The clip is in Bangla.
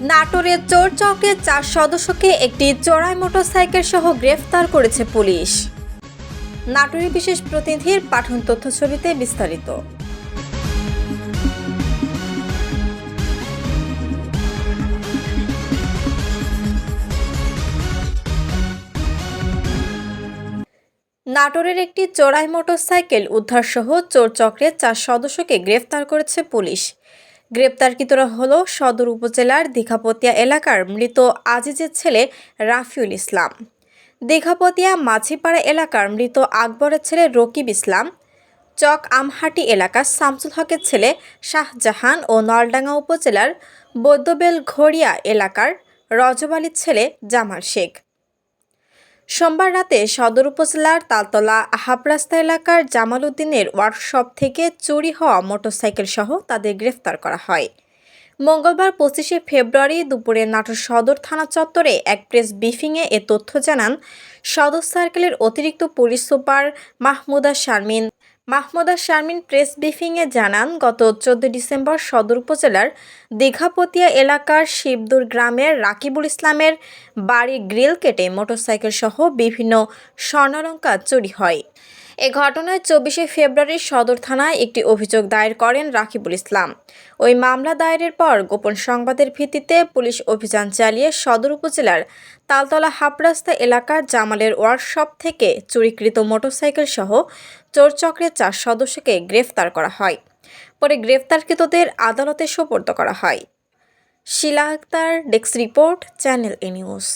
নাটোরের চোর চার সদস্যকে একটি চোরাই মোটরসাইকেল সহ গ্রেফতার করেছে পুলিশ। নাটোরের বিশেষ প্রতিনিধির পাঠন তথ্য ছবিতে বিস্তারিত। নাটোরের একটি চোরাই মোটরসাইকেল উদ্ধারসহ চোর চক্রের চার সদস্যকে গ্রেফতার করেছে পুলিশ। গ্রেপ্তারকৃতরা হল সদর উপজেলার দীঘাপতিয়া এলাকার মৃত আজিজের ছেলে রাফিউল ইসলাম। দীঘাপতিয়া মাঝিপাড়া এলাকার মৃত আকবরের ছেলে রকিব ইসলাম, চক আমহাটি এলাকার শামসুল হকের ছেলে শাহজাহান ও নলডাঙ্গা উপজেলার বৈদ্যবেল ঘড়িয়া এলাকার রজব আলীর ছেলে জামাল শেখ। সোমবার রাতে সদর উপজেলার তালতলা হাবরাস্তা এলাকার জামাল উদ্দিনের ওয়ার্কশপ থেকে চুরি হওয়া মোটরসাইকেল সহ তাদের গ্রেফতার করা হয়। মঙ্গলবার পঁচিশে ফেব্রুয়ারি দুপুরে নাটোর সদর থানা চত্বরে এক প্রেস ব্রিফিংয়ে এ তথ্য জানান সদর সার্কেলের অতিরিক্ত police super Mahmuda Sharmin. Mahmuda Sharmin press ব্রিফিংয়ে জানান, গত চোদ্দ ডিসেম্বর সদর উপজেলার দীঘাপতিয়া এলাকার শিবদুর গ্রামের রাকিবুল ইসলামের বাড়ির গ্রিল কেটে মোটরসাইকেলসহ বিভিন্ন স্বর্ণালঙ্কা চুরি হয়। এ ঘটনায় চব্বিশে ফেব্রুয়ারি সদর থানায় একটি অভিযোগ দায়ের করেন রাকিবুল ইসলাম। ওই মামলা দায়েরের পর গোপন সংবাদের ভিত্তিতে পুলিশ অভিযান চালিয়ে সদর উপজেলার তালতলা হাপরাস্তা এলাকার জামালের ওয়ার্কশপ থেকে চুরিকৃত মোটরসাইকেল সহ চোরচক্রের চার সদস্যকে গ্রেফতার করা হয়। পরে গ্রেফতারকৃতদের আদালতে সোপর্দ করা হয়। Shila Akter desk report, channel A news.